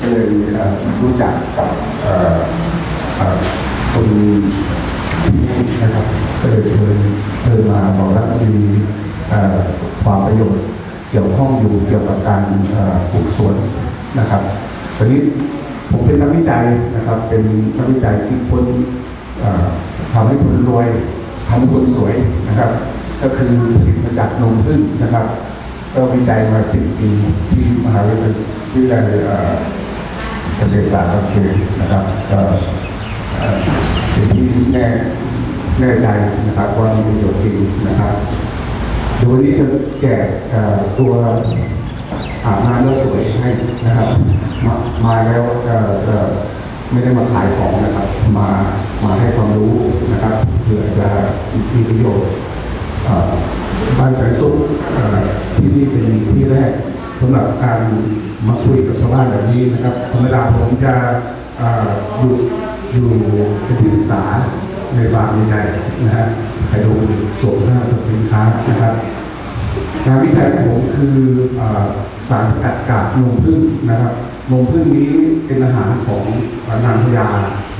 ก็เลยรู้จักกับเอ่อเอ่อคนนี้นะครับก็เลยเชิญเชิญมาบอกว่ามีความประโยชน์เกี่ยวข้องอยู่เกี่ยวกับการปลูกสวนนะครับตอนนี้ผมเป็นนักวิจัยนะครับ เป็นนักวิจัยที่พ้นทำให้คนรวยทำให้คนสวยนะครับ ก็คือผลิตมาจากนมผึ้งนะครับ ก็วิจัยมาสิบปีที่มหาวิทยาลัยวิทยาลัยเกษตรศาสตร์โอเคนะครับก็สิ่งที่แน่แน่ใจนะครับว่ามีประโยชน์จริงนะครับดี๋ยววันนี้จะแจกตัวอาบน้ำแล้วสวยให้นะครับมามาแล้วเอ่อเอ่อไม่ได้มาขายของนะครับ มามาให้ความรู้นะครับเพื่อจะมีประโยชน์ บ้านแสนสุขที่นี่เป็นที่แรกสำหรับการมาคุยกับชาวบ้านแบบนี้นะครับธรรมดาผมจะอยู่อยู่เป็นที่ปรึกษาในฟาร์มใหญ่นะฮะไปดูส่งหน้าสินค้านะครับงานวิจัยของผมคืออสารสกัดจากนมผึ้งนะครับนมผึ้งนี้เป็นอาหารของนางพญา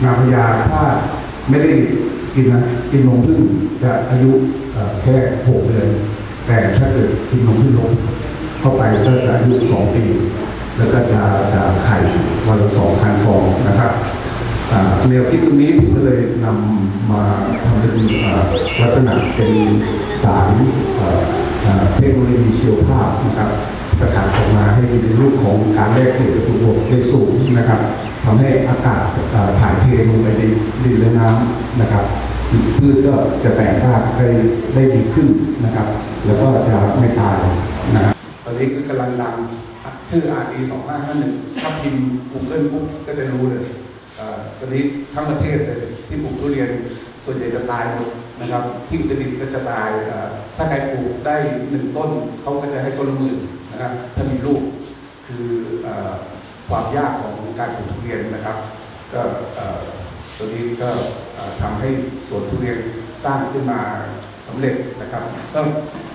นางพญาถ้าไม่ได้ กินนะกินนมผึ้งจะอายุแค่หกเดือน แต่ถ้าเกิดกินนมผึ้งลงเข้าไปก็จะอายุสองปี แล้วก็จะจะไข่วันละสองพันฟองนะครับแนวคิดตรงนี้ผมก็เลยนำมาทำเป็นลักษณะเป็นสารเทคโนโลยีชีวภาพนะครับ สกัดออกมาให้มีในรูปของการแลกเปลี่ยนวัตถุบวกได้สูงนะครับ ทำให้อากาศถ่ายเทลงไปในดินและน้ำนะครับพืชก็จะแตกรากได้ได้ดีขึ้นนะครับ แล้วก็จะไม่ตายนะครับตอนนี้ก็กำลังดังชื่อ RD 2 5 5 1ถ้าพิมพ์ Google ปุ๊บก็จะรู้เลยตอนนี้ทั้งประเทศเลยที่ปลูกทุเรียนส่วนใหญ่จะตายหมดนะครับ ที่อุตรดิตถ์ก็จะตาย ถ้าใครปลูกได้หนึ่งต้นเขาก็จะให้ต้นละหมื่นนะครับถ้ามีลูกคืออความยากของ การปลูกทุเรียนนะครับ ก็ตัวนี้ก็เอ่อทำให้สวนทุเรียนสร้างขึ้นมาสำเร็จนะครับ ก็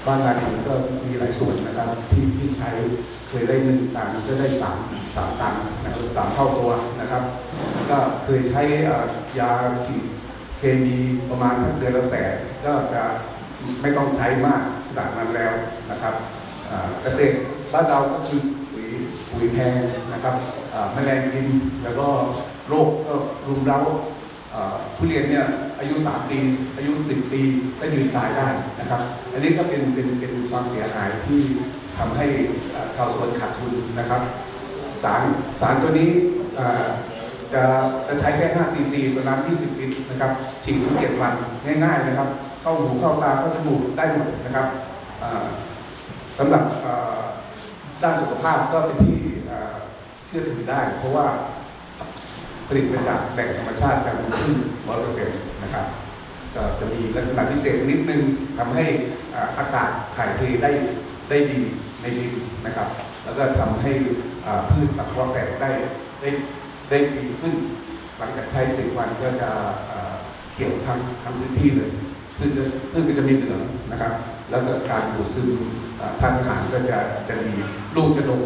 บ้านเราเองก็มีหลายส่วนนะครับที่ที่ใช้เคยได้หนึ่งตันก็ได้สามสามตันนะครับสามเท่าตัวนะครับ ก็เคยใช้ยาฉีดเคมีประมาณสักเดือนละแสนก็จะไม่ต้องใช้มากจากนั้นแล้วนะครับเกษตรบ้านเราก็คือปุ๋ยปุ๋ยแพงนะครับ แมลงกินแล้วก็โรคก็รุมเร้าผู้เรียนเนี่ยอายุ 3 ปี อายุ 10 ปีก็ยืนตายได้นะครับ อันนี้ก็เป็นเป็นเป็นความเสียหายที่ทำให้ชาวสวนขาดทุนนะครับ สารสารตัวนี้จะจะใช้แค่5ซีซีตัวน้ำ20ลิตรนะครับฉีดทุกเจ็ดวันง่ายๆนะครับ เข้าหูเข้าตาเข้าจมูกได้หมดนะครับอ่าสำหรับด้านสุขภาพก็เป็นที่ ชื่อถือได้ เพราะว่าผลิตมาจากแหล่งธรรมชาติจากน้ำผึ้งร้อยเปอร์เซ็นต์นะครับก็จะมีลักษณะพิเศษนิดนึงทำให้อากาศถ่ายเทได้ได้ดีในดินนะครับ แล้วก็ทำให้พืชสังเคราะห์แสงได้ได้ได้ดีขึ้น หลังจากใช้สิบวันก็จะเขียวทั้งทั้งพื้นที่เลยพืชพืชก็จะมีเหลืองนะครับ แล้วก็การดูดซึมทางอาหารก็จะจะดีลูกจะดก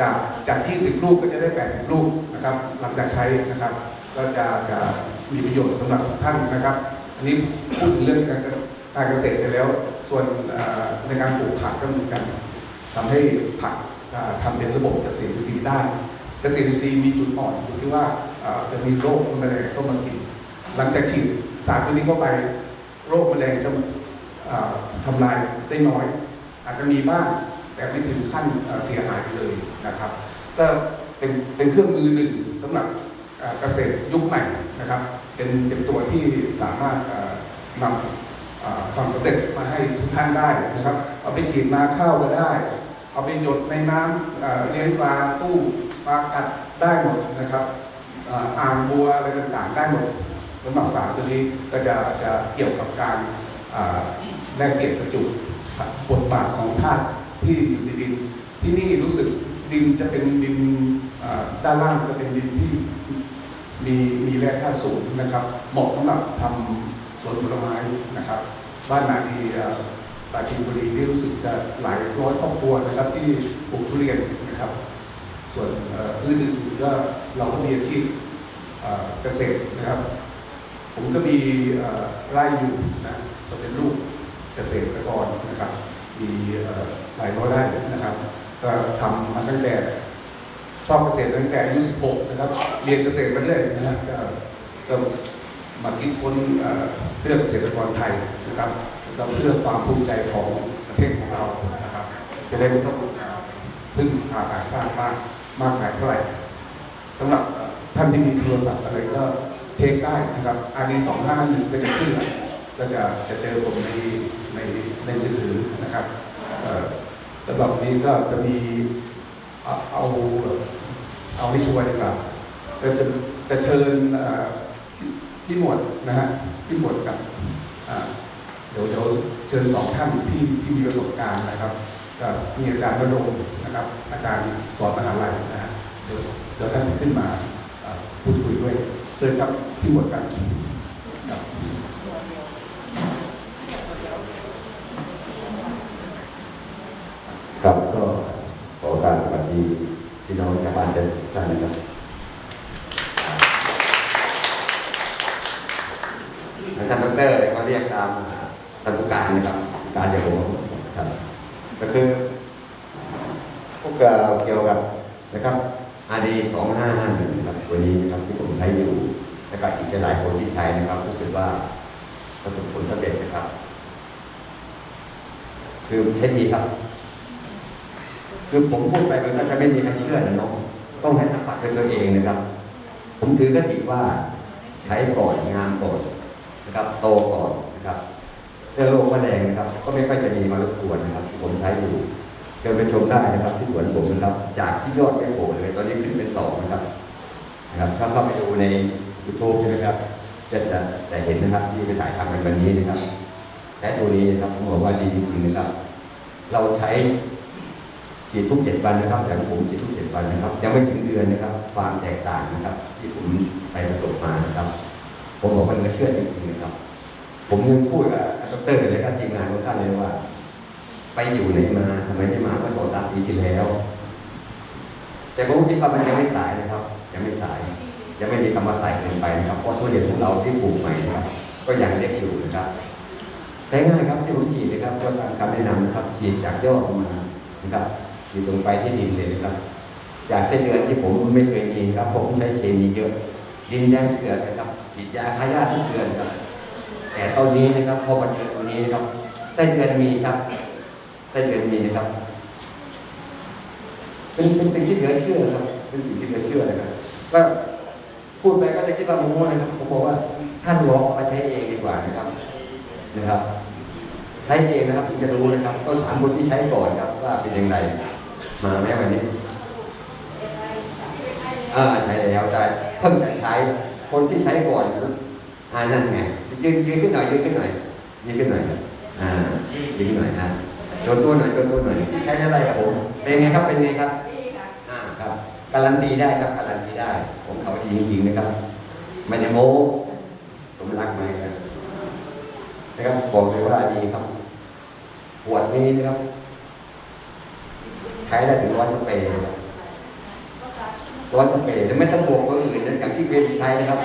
จากจาก 20 ลูกก็จะได้ 80 ลูกนะครับ หลังจากใช้นะครับ ก็จะจะมีประโยชน์สำหรับทุกท่านนะครับ อันนี้พูดถึงเรื่องการการเกษตรไปแล้ว ส่วนในการปลูกผักก็เหมือนกันทำให้ผักอ่าทำเป็นระบบเกษตรอินทรีย์ได้เกษตรอินทรีย์มีจุดอ่อนอยู่ที่ว่าจะมีโรคแมลงเข้ามากิน หลังจากฉีดสารตัวนี้เข้าไปโรคแมลงจะเอ่อทำลายได้น้อย อาจจะมีบ้าง แต่ไม่ถึงขั้นเสียหายเลยนะครับ ก็เป็นเป็นเครื่องมือหนึ่งสำหรับเกษตรยุคใหม่นะครับ เป็นเป็นตัวที่สามารถนำความสำเร็จมาให้ทุกท่านได้นะครับ เอาไปฉีดนาข้าวก็ได้ เอาไปหยดในน้ำเลี้ยงปลาตู้ปลากัดได้หมดนะครับอ่างบัวอะไรต่างๆได้หมดสำหรับสารตัวนี้ก็จะจะเกี่ยวกับการแลกเปลี่ยนประจุบทบาทของธาตุ ที่อยู่ในดิน ที่นี่รู้สึกดินจะเป็นดินด้านล่างจะเป็นดินที่มีมีแร่ธาตุสูงนะครับเหมาะสำหรับทำสวนผลไม้นะครับ บ้านนาดีปราจีนบุรีนี่รู้สึกจะหลายร้อยครอบครัวนะครับ ที่ปลูกทุเรียนนะครับ ส่วนพืชอื่นๆก็เราก็มีอาชีพเกษตรนะครับ ผมก็มีไร่อยู่นะก็เป็นลูกเกษตรกรนะครับ มี หลายร้อยไร่นะครับ ก็ทำมาตั้งแต่ชอบเกษตรตั้งแต่อายุ16 นะครับ เรียนเกษตรมาเรื่อยนะครับก็ก็มาคิดค้นเอ่อเพื่องเกษตรกรไทยนะครับก็เพื่อความภูมิใจของประเทศของเรานะครับ จะได้ไม่ต้องพึ่งพาต่างชาติมากมากมายเท่าไหร่สำหรับท่านที่มีโทรศัพท์อะไรก็เช็คได้นะครับ RD สองห้าหนึ่งก็จะขึ้นแล้วก็จะจะเจอผมในในในมือถือนะครับ สำหรับนี้ก็จะมีเอาเอาให้ช่วยดีกว่าก็จะจะเชิญพี่หมวดนะฮะพี่หมวดกับเดี๋ยวเดี๋ยวเชิญสองท่านที่ที่มีประสบการณ์นะครับก็มีอาจารย์ระดมนะครับ อาจารย์สอนมหาลัยนะฮะเดี๋ยวเดี๋ยวท่านขึ้นมาพูดคุยด้วยเชิญครับพี่หมวดกันครับ ครับก็ขอการสวัส ดีพี่น้องชาวบ้านทุกท่านนะครับท่านดอกเตอร์เขาเรียกตามท่านผู้การนะครับการอย่างผมครับก็คือพวกเราเกี่ยวกับนะครับอาดีสองห้าห้าหนึ่งครับตัวนี้นะครับที่ผมใช้อยู่แล้วก็อีกหลายคนที่ใช้นะครับรู้สึกว่าประสบผลสำเร็จนะครับ คือใช้ดีครับ คือผมพูดไปมันก็จะไม่มีใครเชื่อนะเนาะต้องให้สัมผัสด้วยตัวเองนะครับ ผมถือกติว่าใช้ก่อนงามก่อนนะครับโตก่อนนะครับเรื่อโรคแมลงนะครับ ก็ไม่ค่อยจะมีมารบกวนนะครับที่ผมใช้อยู่เชิญไปชมได้นะครับ ที่สวนผมนะครับ จากที่ยอดไม่โผล่เลยตอนนี้ขึ้นเป็นสองนะครับนะครับถ้าเข้าไปดูในยูทูบใช่ไหมครับจะจะจะเห็นนะครับที่ไปถ่ายทำกันวันนี้นะครับใช้ตัวนี้นะครับผมบอกว่าดีจริงๆนะครับ เราใช้ ฉีดทุกเจ็ดวันนะครับอย่างผมฉีดทุกเจ็ดวันนะครับยังไม่ถึงเดือนนะครับ ความแตกต่างนะครับ ที่ผมไปประสบมานะครับ ผมบอกว่าเหลือเชื่อจริงๆนะครับ ผมยังพูดกับดรเลยกับทีมงานของท่านเลยว่า ไปอยู่ไหนมาทำไมไม่มาเมื่อสองสามปีที่แล้ว แต่ผมคิดว่ามันยังไม่สายนะครับ ยังไม่สายยังไม่มีคำว่าสายเกินไปนะครับเพราะทุเรียนของเราที่ปลูกใหม่นะครับก็ยังเล็กอยู่นะครับใช้ง่ายครับที่ผมฉีดนะครับก็ตามคำแนะนำนะครับฉีดจากยอดออกมานะครับ อยู่ตรงไปที่ดินเลยนะครับ จากเส้นเดือนที่ผมไม่เคยมีนครับ ผมใช้เคมีเยอะ ดินแดงเกลือนะครับฉีดยาฆ่าหญ้าทุกเดือนครับ แต่ตอนนี้นะครับพอมาเจอตัวนี้นะครับไส้นเดือนมีครับไส้นเดือนมีนะครับ เป็นเป็นสิ่งที่เหลือเชื่อครับ เป็นสิ่งที่เหลือเชื่อนะครับก็พูดไปก็จะคิดว่าโม้นะครับผมบอกว่าท่านลองมาใช้เองดีกว่านะครับนะครับ ใช้เองนะครับถึงจะรู้นะครับ ต้องถามคนที่ใช้ก่อนครับว่าเป็นยังไง มาแม้วันนี้อ่าใช้แล้วแต่เพิ่งจะใช้ คนที่ใช้ก่อนอ่านั่นไงยืนยืนขึ้นหน่อยยืนขึ้นหน่อยยืนขึ้นหน่อยครับอ่ายืนขึ้นหน่อยนะโชว์ตัวหน่อยโชว์ตัวหน่อยใช้อะไรกับผมเป็นไงครับเป็นไงครับอ่าครับการันตีได้ครับการันตีได้ ผมเขาดีจริงๆนะครับไม่ได้โม้ผมรักไหมครับนะครับบอกเลยว่าดีครับขวดนี้นะครับใช้ได้ถึงร้อยสเปรย์ร้อยสเปรย์แล้วไม่ต้องบวกตัวอื่นนะอย่างที่เคยใช้นะครับ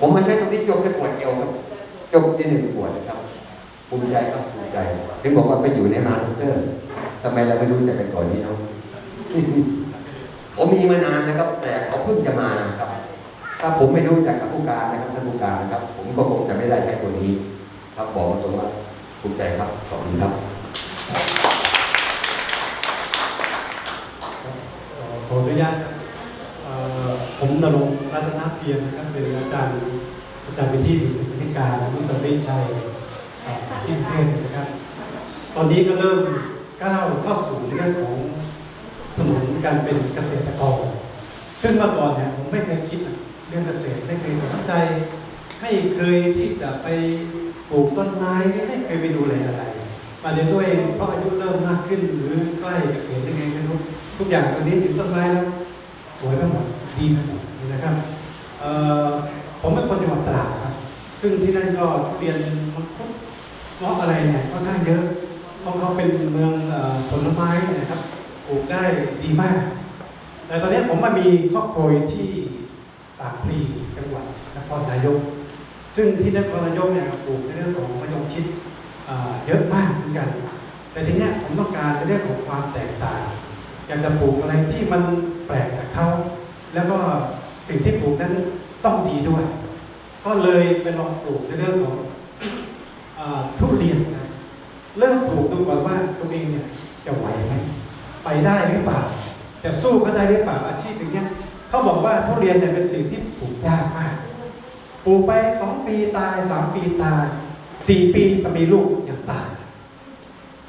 ผมมาใช้ตรงนี้จบแค่ขวดเดียวครับ จบที่หนึ่งขวดนะครับภูมิใจครับภูมิใจ ถึงบอกว่าไปอยู่ในมาสเตอร์ทำไมเราไม่รู้จักกันก่อนนี้เนาะผมมีมานานนะครับ แต่เขาเพิ่งจะมาครับ ถ้าผมไม่รู้จักกับผู้การนะครับท่านผู้การนะครับ ผมก็คงจะไม่ได้ใช้ตัวนี้ ครับบอกตรงว่าภูมิใจครับขอบคุณครับขออนุญาตเอ่อผมนรงค์รัตนเพียรนะครับเป็นอาจารย์อาจารย์เป็นที่ดุสิตวิการมุสลิมชัยที่กรุงเทพนะครับ ตอนนี้ก็เริ่มก้าวเข้าสู่เรื่องของถนนการเป็นเกษตรกร ซึ่งเมื่อก่อนเนี่ยผมไม่เคยคิดเรื่องเกษตรไม่เคยสนใจ ไม่เคยที่จะไปปลูกต้นไม้ไม่เคยไปดูแลอะไรมาเรียนด้วยเพราะอายุเริ่มมากขึ้นหรือใกล้เกษียณยังไงไม่รู้ทุกอย่างตอนนี้ถึงต้นไม้แล้วสวยไปหมดดีไปหมดนะครับผมเป็นคนจังหวัดตราดครับ ซึ่งที่นั่นก็ทุเรียนมังคุดเงาะอะไรเนี่ยค่อนข้างเยอะเพราะเขาเป็นเมืองผลไม้นะครับปลูกได้ดีมาก แต่ตอนนี้ผมมามีครอบครัวที่ากพลีจังหวัดนครนายก ซึ่งที่นครนายกเนี่ยปลูกในเรื่องของมะยงชิดเเยอะมากเหมือนกัน แต่ทีเนี้ยผมต้องการในเรื่องของความแตกต่าง อยากจะปลูกอะไรที่มันแปลกจากเขาแล้วก็สิ่งที่ปลูกนั้นต้องดีด้วย ก็เลยไปลองปลูกในเรื่องของอทุเรียนนะเริ่มปลูกดูก่อนว่าตัวเองเนี่ยจะไหวไหมไปได้หรือเปล่า จะสู้เขาได้หรือเปล่าอาชีพอย่างเงี้ย เขาบอกว่าทุเรียนเนี่ยเป็นสิ่งที่ปลูกยากมาก ปลูกไปสองปีตายสามปีตายสี่ปีก็มีลูกอย่างตาย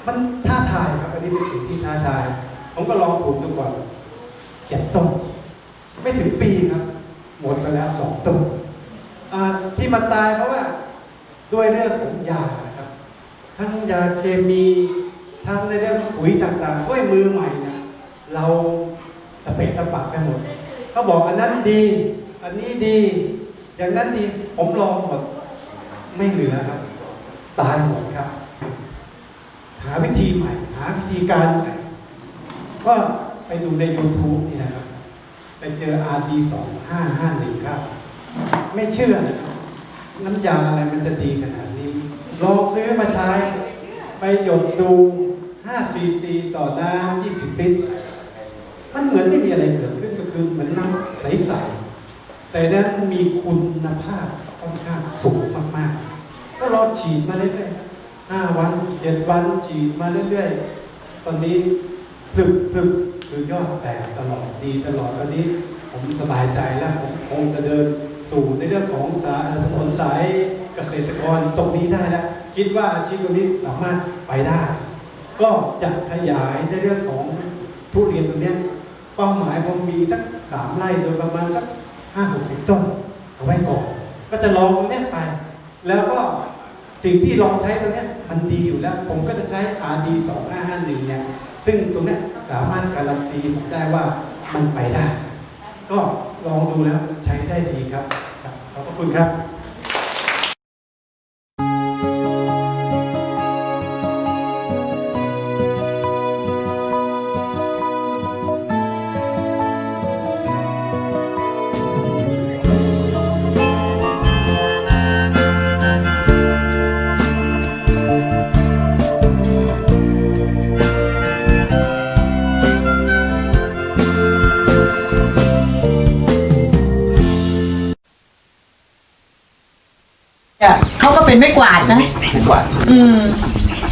มันท้าทายครับอันนี้เป็นสิ่งที่ท้าทาย ผมก็ลองปลูกดูก่อนเจ็ดต้น ไม่ถึงปีครับ หมดไปแล้วสองต้นที่มันตายเพราะว่า ด้วยเรื่องของยาครับ ทั้งยาเคมีทั้งในเรื่องของปุ๋ยต่างๆด้วยมือใหม่เนี่ยเราสเปกตะปะไปหมด เขาบอกอันนั้นดี อันนี้ดี อย่างนั้นดี ผมลองหมดไม่เหลือครับ ตายหมดครับ หาวิธีใหม่ หาวิธีการใหม่ก็ไปดูใน YouTube นี่นะครับไปเจอ RD 2 5 5 1ครับ ไม่เชื่อ น้ำยาอะไรมันจะดีขนาดนี้ ลองซื้อมาใช้ ไปหยดดู 5 cc ต่อน้ำ20 ลิตร มันเหมือนไม่มีอะไรเกิดขึ้น คือเหมือนน้ำใสๆแต่นั้นมีคุณภาพค่อนข้างสูงมากๆ ก็ลองฉีดมาเรื่อยๆห้าวันเจ็ดวันฉีดมาเรื่อยๆ ตอนนี้พลึกพลึกคือยอดแตกตลอดดีตลอดตอนนี้ผมสบายใจแล้วผมคงจะเดินสู่ในเรื่องของสาถนนสายเกษตรกรตรงนี้ได้แล้วคิดว่าอาชีพตรงนี้สามารถไปได้ ก็จะขยายในเรื่องของทุเรียนตรงนี้ เป้าหมายผมมีสักสามไร่โดยประมาณสักห้าหกสิบต้น เอาไว้ก่อน ก็จะลองตรงนี้ไป แล้วก็สิ่งที่ลองใช้ตรงนี้มันดีอยู่แล้ว ผมก็จะใช้ RD 2 5 5 1เนี่ยซึ่งตรงนี้สามารถการันตีผมได้ว่ามันไปได้ ก็ลองดูแล้วใช้ได้ดีครับ ขอบพระคุณครับ เขาก็เป็นไม่กวาดนะ ดีกว่าอืม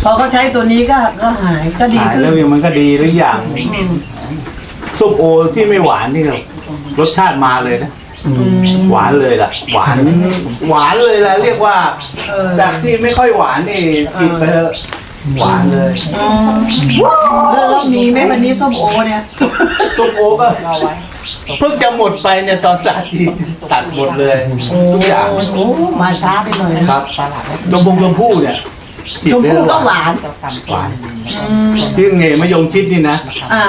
พอเขาใช้ตัวนี้ก็ก็หายก็ดีหายขึ้น แล้วมันก็ดีหรืออย่างอืมส้มโอที่ไม่หวานนี่รสชาติมาเลยนะหวานเลยล่ะ หวาน หวานเลยล่ะเรียกว่าเออ จากที่ไม่ค่อยหวานนี่กินไปเถอะหวานเลยอ๋อแล้วแล้วมีไหมวันนี้ส้มโอเนี่ย ส้มโอก็ เพิ่งจะหมดไปเนี่ยตอนสาธิตตัดหมดเลยทุกอย่างโอ้โหมาช้าไปหน่อยนะครับนมพงชมพู่เนี่ยชมพู่ก็หวาน หวานอืมที่ไงมะยงชิดนี่นะอ่า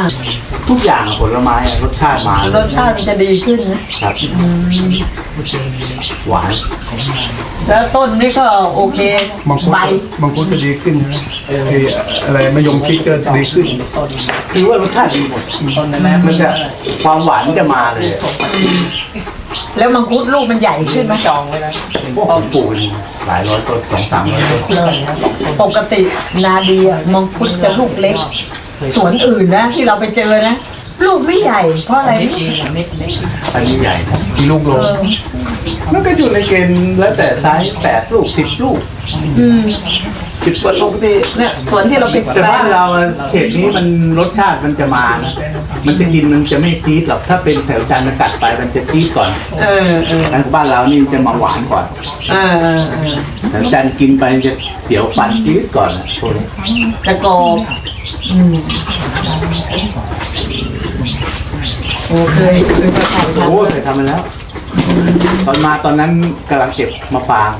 ทุกอย่างผลไม้อะรสชาติมาเลรยสชาติมันจะดีขึ้นนะครับหวาน แล้วต้นนี่ก็โอเคมังคุดใบมังคุดจะดีขึ้นไอ้อะไรมะยงชิดก็ดีขึ้นคือว่ารสชาติดีหมดมันจะความหวานมันจะมาเลย แล้วมังคุดลูกมันใหญ่ขึ้นไหมจองไว้แล้วพวกปลูกหลายร้อยต้นสองสามร้อยต้นปกตินาดีอะมังคุดจะลูกเล็กสวนอื่นนะที่เราไปเจอนะ ลูกไม่ใหญ่เพราะอะไรไม่รู้อันนี้ใหญ่นะมีลูกลเองอ มันก็อยู่ในเกณฑ์แล้วแต่ไซส์แปดลูกสิบลูกอืมสิบกว่าปลูกกติเนี่ยสวนที่เราไปแต่บ้านเราอะเขตนี้มันรสชาติมันจะมานะมันจะกินมันจะไม่จี๊ดหรอกถ้าเป็นแถวจันทร์มันกัดไปมันจะจี๊ดก่อนเออเออนั้นบ้านเรานี่มันจะมาหวานก่อนเออเออเออแถวจันทร์กินไปจะเสียวฟันจี๊ดก่อนอะพวกนี้ตะโกอบอืมโอ้เคยเคยมาถ่ายทำโอ้เคยทำมาแล้ว ตอนมาตอนนั้นกำลังเก็บมะปราง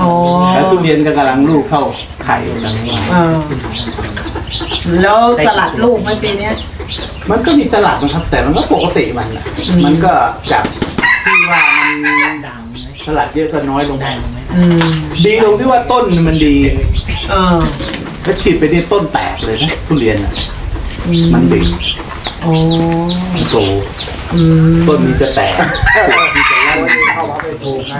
อ๋อแล้วทุเรียนก็กำลังลูกเข้าไข่กำลังมาเออแล้วสลัดลูกไหมปีเนี้ย มันก็มีสลัดนะครับ แต่มันก็ปกติมันน่ะมันก็จากที่ว่ามันสลัดเยอะก็น้อยลงอืมดีตรงที่ว่าต้นมันดี เออถ้าฉีดไปนี่ต้นแตกเลยนะทุเรียนอะมันเบ่งโอ้มันโตอืมต้นนี้จะแตกเข้ามาไม่ ถูกไง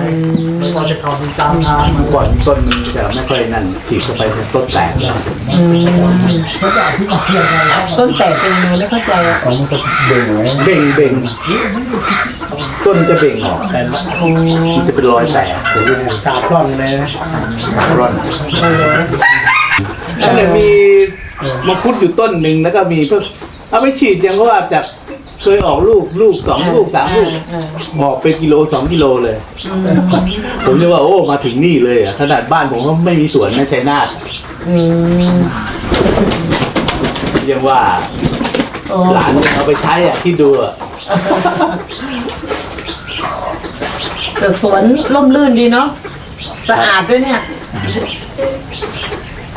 ไม่ว่าจะเข้าถึงตามทางเมื่อก่อนต้นมันจะไม่ค่อยนั่นฉีดเข้าไปเนี่ยต้นแตกเลยอืมเขาจะอธิบายยังไงครับต้นแตกเป็นยังไงไม่เข้าใจอะมันก็เบ่งไงเบ่งเบ่งต้นจะเบ่งออกแต่โอ้มันจะเป็นรอยแตกกาบซ่อนเลยนะร่อนแล้วเดี๋ยวมีมังคุดอยู่ต้นหนึ่งแล้วก็มีเพิ่งเอาไปฉีดยังก็ว่าจาก เคยออกลูกลูกสองลูกสามลูกเออออกเป็นกิโลสองกิโลเลย ผมจะว่าโอ้มาถึงนี่เลยอะขนาดบ้านผมก็ไม่มีสวนนะชัยนาทอืมยังว่าโอ้หลานจะเอาไปใช้อะที่ดูอะแต่สวนร่มรื่นดีเนาะสะอาดด้วยเนี่ย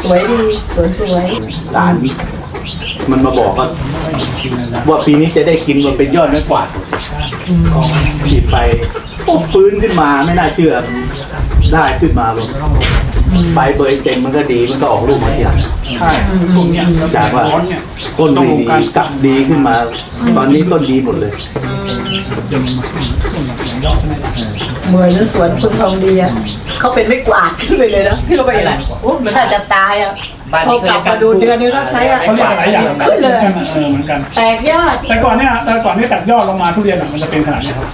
สวยดีสวนสวยหลานมันมาบอกว่า ว่าปีนี้จะได้กินมันเป็นยอดไม้กวาดฉีดไปโอ้ฟื้นขึ้นมาไม่น่าเชื่อ ได้ขึ้นมาแบบใบเบยเต็มมันก็ดีมันก็ออกลูกมาทีหลังใช่พวกเนี้ยจากว่าร้อนเนี่ยต้นไม่ดีกลับดีขึ้นมา ตอนนี้ต้นดีหมดเลยเหมือนสวนคุณทองดีอะเขาเป็นไม่กวาดขึ้นไปเลยนะที่เราไปเห็นอะโอ้เหมือนอาจจะตายอะ พอกลับมาดูเดือนนี้ก็ใช้อะ เขาเรียกหลายอย่างขึ้นเลย เออเหมือนกัน แตกยอดแต่ก่อนเนี่ยแต่ก่อนที่ตัดยอดลงมาทุเรียนอะมันจะเป็นขนาดนี้ครับ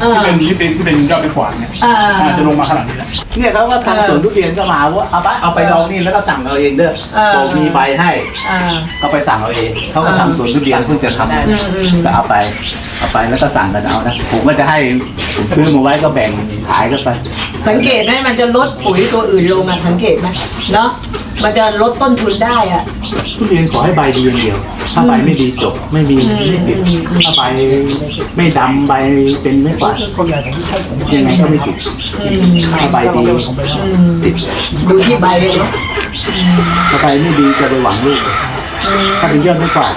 เออ ที่เป็นที่เป็นที่เป็นยอดเป็นขวานเนี่ยอ่ามันจะลงมาขนาดนี้แหละเนี่ยเขาก็ทำสวนทุเรียนก็มาว่าเอาไปเอาไปลองนี่แล้วก็สั่งเราเองเด้อเออ บอกมีใบให้อ่า ก็ไปสั่งเอาเองเขาก็ทำสวนทุเรียนเพิ่งจะทำอืมอืม ก็เอาไปเอาไปแล้วก็สั่งกันเอานะผมก็จะให้ผมซื้อมาไว้ก็แบ่งขายกันไปสังเกตไหมมันจะลดปุ๋ยตัวอื่นลงอะสังเกตไหมเนาะ มันจะลดต้นทุนได้อะทุเรียนขอให้ใบดีอย่างเดียว ถ้าใบไม่ดีจบไม่มีไม่ติดถ้าใบไม่ดำใบเป็นไม่กวาดยังไงก็ไม่ติดถ้าใบดีติดดูที่ใบเลยเนาะถ้าใบไม่ดีจะไปหวังลูกถ้าเป็นยอดไม่กวาด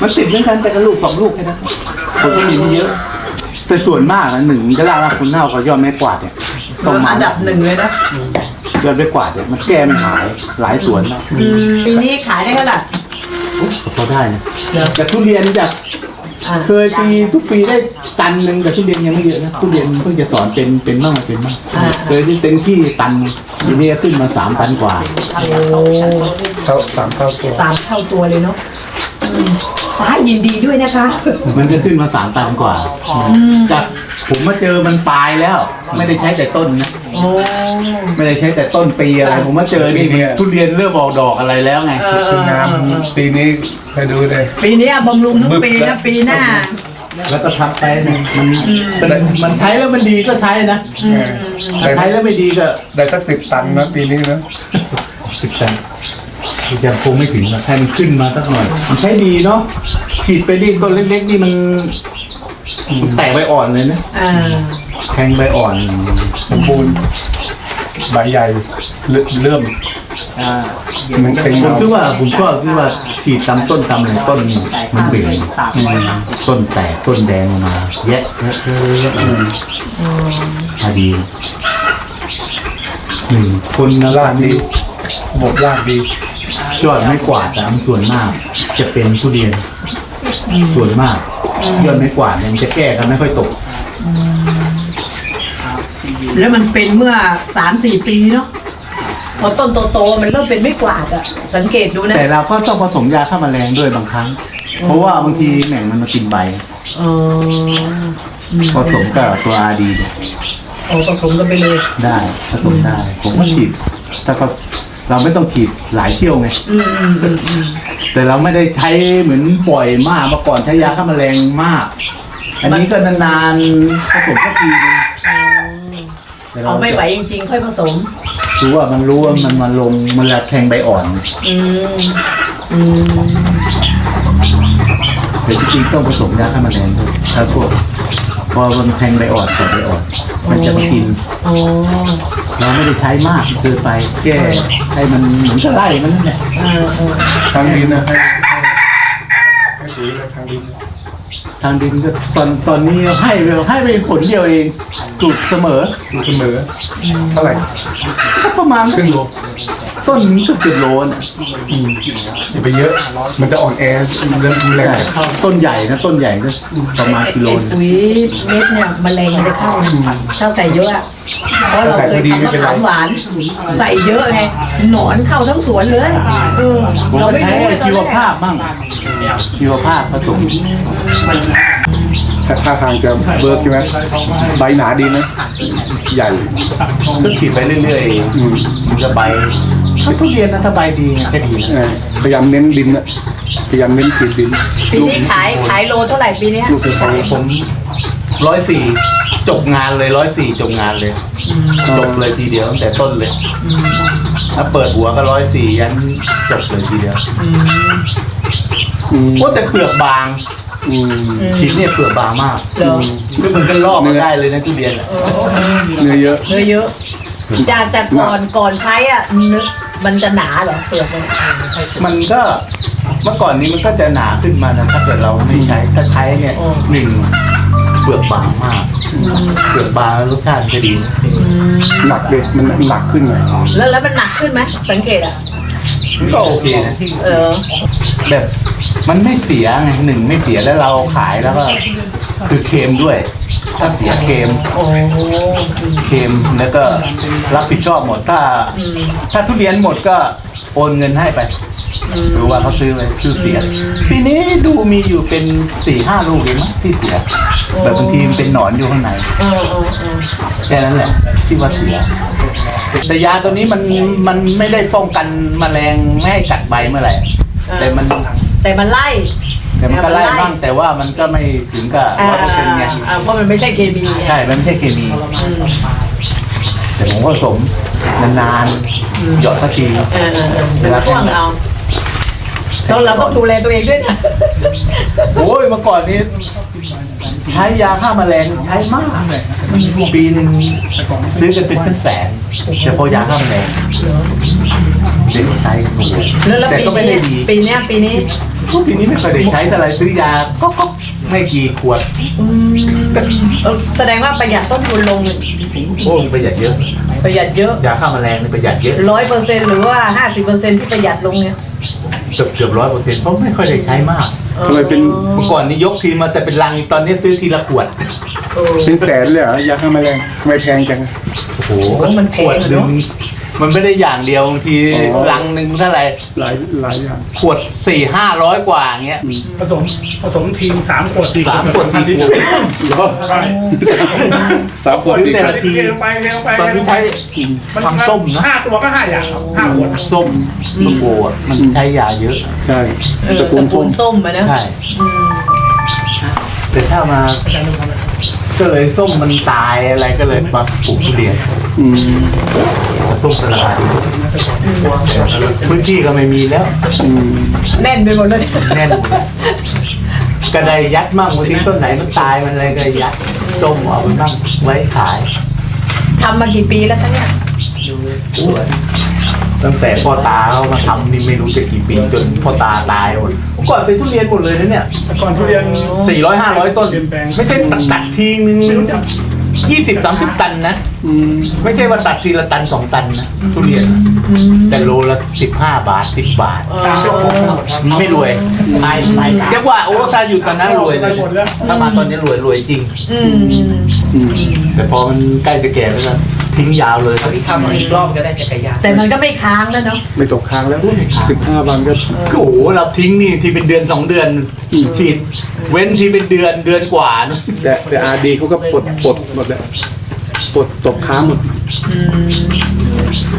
มันติดเหมือนกันแต่กระลูกสองลูกแค่นั้นคนก็มีไม่เยอะ แต่ส่วนมากนะหนึ่งจะล่าว่าคุณเน่ากับยอดไม้กวาดเนี่ยต้องมาอันดับหนึ่งเลยนะยอดไม้กวาดเนี่ยมันแก้ไม่หายหลายสวนนะอืมปีนี้ขายได้เท่าไหร่พอได้นะแต่ทุเรียนจากอ่าเคยปีทุกปีได้ตันหนึ่งแต่ทุเรียนยังไม่เยอะนะทุเรียนเพิ่งจะสอนเป็นเป็นมากเป็นมากเคยที่เต็มที่ตันทีนี้ขึ้นมาสามตันกว่าโอ้เขาสามเข้าตัวสามเท่าตัวเลยเนาะอืม ฟ้ายินดีด้วยนะคะ มันจะขึ้นมาสามตันกว่าจากผมมาเจอมันปลายแล้ว ไม่ได้ใช้แต่ต้นนะโอ้ไม่ได้ใช้แต่ต้นปีอะไรผมมาเจอนี่มันทุเรียนเริ่มออกดอกอะไรแล้วไงเออเออเออเออปีนี้ไปดูเลยปีนี้บำรุงทุกปีนะปีหน้าแล้วก็ทำไปนะมันมันมันใช้แล้วมันดีก็ใช้นะแต่ใช้แล้วไม่ดีก็ได้สักสิบตันนะปีนี้นะสิบตัน ยังคงไม่ถึงนะให้มันขึ้นมาสักหน่อยมันใช้ดีเนาะฉีดไปนี่ต้นเล็กๆนี่มันมันแตกใบอ่อนเลยนะอ่าแทงใบอ่อนสมบูรณ์ใบใหญ่เริ่มเริ่มอ่าเหมือนเป็นผมเงาคิดว่าผมชอบที่ว่าฉีดตามต้นตามอะไรต้นมันเบ่งอืมต้นแตกต้นแดงออกมาแยะแยะแยะแยะพอดีหนึ่งคนนะลากดีระบบลากดี ยอดไม่กวาดตามส่วนมาก จะเป็นทุเรียน ส่วนมากยอดไม่กวาดเนี่ยมันจะแก้กันไม่ค่อยตก แล้วมันเป็นเมื่อสามสี่ปีเนาะพอต้นโตๆมันเริ่มเป็นไม่กวาดอะสังเกตดูนะ แต่เราก็ต้องผสมยาฆ่าแมลงด้วยบางครั้ง เพราะว่าบางทีแหน่งมันมากินใบเออผสมกับตัวอาดีเอาผสมกันไปเลยได้ผสมได้ ผมก็ฉีดแต่ก็ เราไม่ต้องฉีดหลายเที่ยวไง อืมอืมอืมอืม แต่เราไม่ได้ใช้เหมือนปล่อยมากเมื่อก่อนใช้ยาฆ่าแมลงมาก อันนี้ก็นานๆผสมสักทีนึงแต่รเอาไม่ไหวจริงๆ ค่อยผสม รู้ว่ามันรู้ว่ามันมาลงมันละแทงใบอ่อนอืม อืมเดี๋ยวจริงๆต้องผสมยาฆ่าแมลงด้วยถ้าพวก พอมันแทงใบอ่อนกับใบอ่อน มันจะมากิน โอ้เราไม่ได้ใช้มากเกินไปแก้ให้มันเหมือนกับไล่มันนั่นแหละเออเออทางดินนะให้ให้ให้ปุ๋ยกับทางดินทางดินก็ตอนตอนนี้ให้ไปให้ไปผลเดียวเองจุดเสมอเสมอเท่าไหร่ก็ประมาณครึ่งโล ต้นนึงก็เกือบโลน่ะอย่าไปเยอะ มันจะอ่อนแอเริ่มแรงจะเข้าต้นใหญ่นะ ต้นใหญ่ก็ประมาณกิโลไอ้นึง ปุ๋ยเม็ดเนี่ยแมลงมันจะเข้าถ้าใส่เยอะอะเพราะเราเคยทำมะขามหวาน ใส่เยอะไงหนอนเข้าทั้งสวนเลยเออผมเราก็ไม่ใช้รู้เลยตอนชีวแรภากพบ้างชีวภาพผสมถ้าท่าทางจะเบิร์กใช่ไหมใบหนาดีไหมใหญ่ ก็ขีดไปเรื่อยๆอืมมันจะใบ ถ้าทุเรียนนะถ้าใบดีไงก็ดีเออพยายามเน้นดินนะพยายามเน้นขีดดินปีนี้ขายขายโลเท่าไหร่ปีเนี้ยลูกเป็นสองผมร้อยสี่จบงานเลยร้อยสี่จบงานเลยจบเลยทีเดียวตั้งแต่ต้นเลย ถ้าเปิดหัวก็ร้อยสี่ยันจบเลยทีเดียวอืมโอ้แต่เปลือกบางอืมชิ้นเนี่ยเปลือกบางมากเหรอคือเหมือนกันลอกมาได้เลยนะทุเรียนอะเนื้อเยอะเนื้อเยอะจากจากก่อนก่อนใช้อะเนื้อ มันจะหนาเหรอเปลือกมันมันก็เมื่อก่อนนี้มันก็จะหนาขึ้นมานะถ้าเกิดเราไม่ใช้ถ้าใช้เนี่ยหนึ่งเปลือกบางมาก เปลือกบางแล้วรสชาติมันจะดีนะหนักเด็มันหนักขึ้นหน่อยแล้วแล้วมันหนักขึ้นไหมสังเกตอะมันก็โอเคนะเออ แบบมันไม่เสียไงหนึ่งไม่เสียแล้วเราขายแล้วก็คือเค็มด้วย ถ้าเสียเค็มโอ้เค็มแล้วก็รับผิดชอบหมดถ้า ถ้าทุเรียนหมดก็โอนเงินให้ไปรู้ว่าเขาซื้อไปคือเสียปีนี้ดูมีอยู่เป็นสี่ห้าลูกเองมั้งที่เสียแบบบางทีมันเป็นหนอนอยู่ข้างในเออเออเออแค่นั้นแหละที่ว่าเสียแต่ยาตัวนี้มันมันไม่ได้ป้องกันแมลงไม่ให้กัดใบเมื่อไหร่แต่มันแต่มันไล่ แต่มันก็ไล่บ้างแต่ว่ามันก็ไม่ถึงกับอ่าร้อยเปอร์เซ็นต์ไงอ่าเพราะมันไม่ใช่เคมีไงใช่มันไม่ใช่เคมีแต่ผมก็ผสมนานๆหยอดสักทีเออเออเออเป็นช่วงเอา ต้องเราต้องดูแลตัวเองด้วยนะโอ้ยเมื่อก่อนนี้ ใช้ยาฆ่าแมลงใช้มากปีหนึ่งซื้อกันเป็นแสนเฉพาะยาฆ่าแมลงเด็กใช้โอ้โหแล้วแล้วแต่ปีก็ไม่นี้ได้ดีปีเนี้ยปีนี้ปีนี้ไม่เคยได้ใช้แต่อะไรซื้อยาก็ก็ไม่กี่ขวดเออแสดงว่าประหยัดต้นทุนลงโอ้ประหยัดเยอะประหยัดเยอะ ยาฆ่าแมลงนี่ประหยัดเยอะ ร้อยเปอร์เซ็นต์หรือว่าห้าสิบเปอร์เซ็นต์ที่ประหยัดลงเนี่ย เกือบเกือบร้อยเปอร์เซ็นต์เพราะไม่ค่อยได้ใช้มากทำไมเป็นเมื่อก่อนนี่ยกทีมาแต่เป็นลังตอนนี้ซื้อทีละขวดเออเป็นแสนเลยเหรอยาฆ่าแมลงทำไมแพงจังโอ้โหมันแพงขวดหนึ่งเนอะมันไม่ได้อย่างเดียวบางทีอ๋อ ลังหนึ่งเท่าไหร่หลายหลายอย่าง ขวดสี่ห้าร้อยกว่าอย่างเงี้ยผสมผสมทีมสามขวดสี่สามขวดสี่ขวดใช่สามขวดซื้อสิบแต่ละทีเทลงไปเทลงไปตอนนี้ใช้มันทำส้มนะห้าตัวก็ห้าอย่างครับห้าขวดส้มส้มโออะมันใช้ยาเยอะ ใช่เออตระกูลตระกูส้มลส้มอะนะใช่แต่ถ้ามาก็เลยส้มมันตายอะไรก็เลยมาปลูกทุเรียนอืม ส้มตลาดพื้นที่ก็ไม่มีแล้วอืมแน่นไปหมดเลยแน่นหมดก็ได้ยัดมั่งบางทีต้นไหนมันตายมันอะไรก็ยัดต้มเอาไปมั่งไว้ขายทำมากี่ปีแล้วคะเนี่ยตั้งแต่พ่อตาเขามาทำนี่ไม่รู้จะกี่ปีจนพ่อตาตายหมดเมื่อก่อนเป็นทุเรียนหมดเลยนะเนี่ยแต่ก่อนทุเรียนสี่ร้อยห้าร้อยต้นเปลี่ยนแปลงไม่ใช่ตัดตัดทีนึง ยี่สิบสามสิบตันนะ อืมไม่ใช่ว่าตัดทีละตันสองตันนะทุเรียน แต่โลละสิบห้าบาทสิบบาทไม่รวยตายตายเรียกว่าโอ้ถ้าอยู่ตอนนั้นรวยเลยหมดแล้วถ้ามาตอนนี้รวยรวยจริง อืมอืมแต่พอมันใกล้จะแก่แล้วก็ ทิ้งยาวเลยทำอีกรอบก็ได้จักรยานแต่มันก็ไม่ค้างแล้วเนาะไม่ตกค้างแล้วสิบห้าวันก็โอ้โหเราทิ้งนี่ทีเป็นเดือนสองเดือนฉีดเว้นทีเป็นเดือนเดือนกว่านะแต่แต่อาดีเขาก็ปลดปลดหมดแล้วปลดตกค้างหมด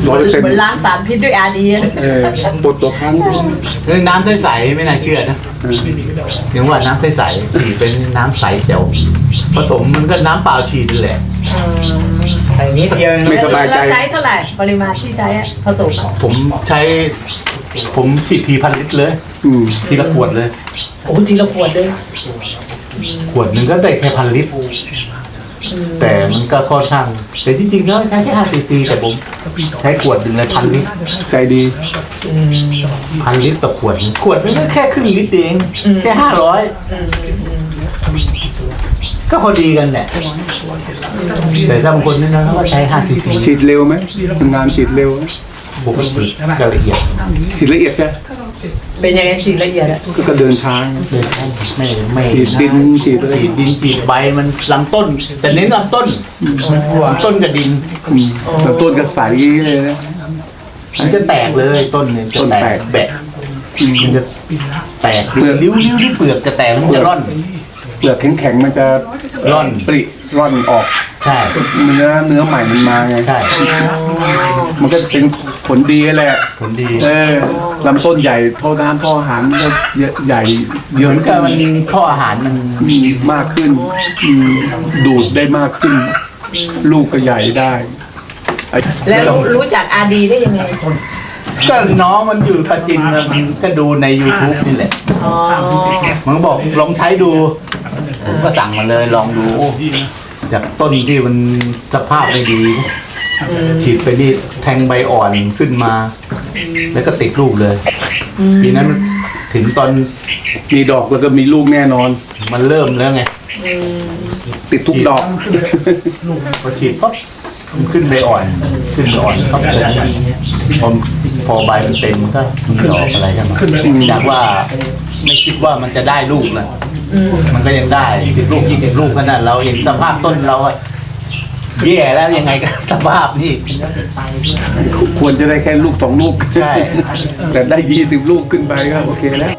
ร้อยเปอร์เซ็นต์ เหมือนล้างสารพิษด้วยอาดีเออปลดตกค้างเรื่องน้ำใสๆไม่น่าเชื่อนะเอออย่างว่าน้ำใสๆฉีดเป็นน้ำใสแจ๋วผสมมันก็น้ำเปล่าฉีดนั่นแหละใส่นิดเดียวไม่สบายใจ แล้วใช้เท่าไหร่ปริมาณที่ใช้อะผสมอะผมใช้ ผมฉีดทีพันลิตรเลย อืมทีละขวดเลย โอ้โหทีละขวดเลยขวดหนึ่งก็ได้แค่พันลิตร แต่มันก็ค่อนข้างแต่ที่จริงก็ใช้แค่ห้าซีซีแต่ผมใช้ขวดหนึ่งเลยพันลิตรใจดีพันลิตรต่อขวดหนึ่งขวดนึงก็แค่ครึ่งลิตรเองแค่ห้าร้อยก็พอดีกันแหละแต่ถ้าบางคนนี่นะเขาก็ใช้ห้าสิบสี่ฉีดเร็วไหมทำงานฉีดเร็วไหมปกติก็ละเอียดฉีดละเอียดใช่ไหม เป็นยังไงสีละเอียดอะก็เดินช้าไม่ไม่ฉีดดินฉีดอะไรฉีดดินฉีดใบมันลำต้น แต่เน้นลำต้นลำต้นกับดินอืมแล้วต้นก็ใสเลยนะมันจะแตกเลยต้นเนี่ยจะต้นแตแตกกแบะมันจะแตกเปลือกริ้วริ้วที่เปลือกจะแตกมันจะร่อนเปลือกแข็งๆมันจะร่อนปริ ร่อนออกใช่เนื้อเนื้อใหม่มันมาไงใช่มันก็เป็นผลดีแหละ ผลดี เออลำต้นใหญ่ท่อน้ำท่ออาหารมันก็เยอะใหญ่เยเหอะมือนกับมันท่ออาหารมันอืมมากขึ้นอืมดูดได้มากขึ้น ลูกก็ใหญ่ได้ไอ้แล้วรู้รู้จักอาดีได้ยังไง ก็น้องมันอยู่ปัจจินนะมันก็ดูใน YouTube นี่แหละ อ๋อ มันบอกลองใช้ดู ผมก็สั่งมาเลยลองดูโอ้จากต้นที่มันสภาพไม่ดี ฉีดไปนี่แทงใบอ่อนขึ้นมา แล้วก็ติดลูกเลยปีนั้นมันถึงตอนมีดอกแล้วก็มีลูกแน่นอน มันเริ่มแล้วไง ติดทุกดอก พอฉีดปั๊บมันขึ้นใบอ่อน ขึ้นใบอ่อนปั๊บเลยพอพอใบมันเต็มมันก็มีดอกอะไรกันมาจากว่า ไม่คิดว่ามันจะได้ลูกนะมันก็ยังได้สิบลูกยี่สิบลูกขนาดเราเห็นสภาพต้นเราอะแย่แล้วยังไงก็สภาพนี่ ควรจะได้แค่ลูกสองลูก ใช่ แต่ได้ยี่สิบลูกขึ้นไปก็โอเคแล้ว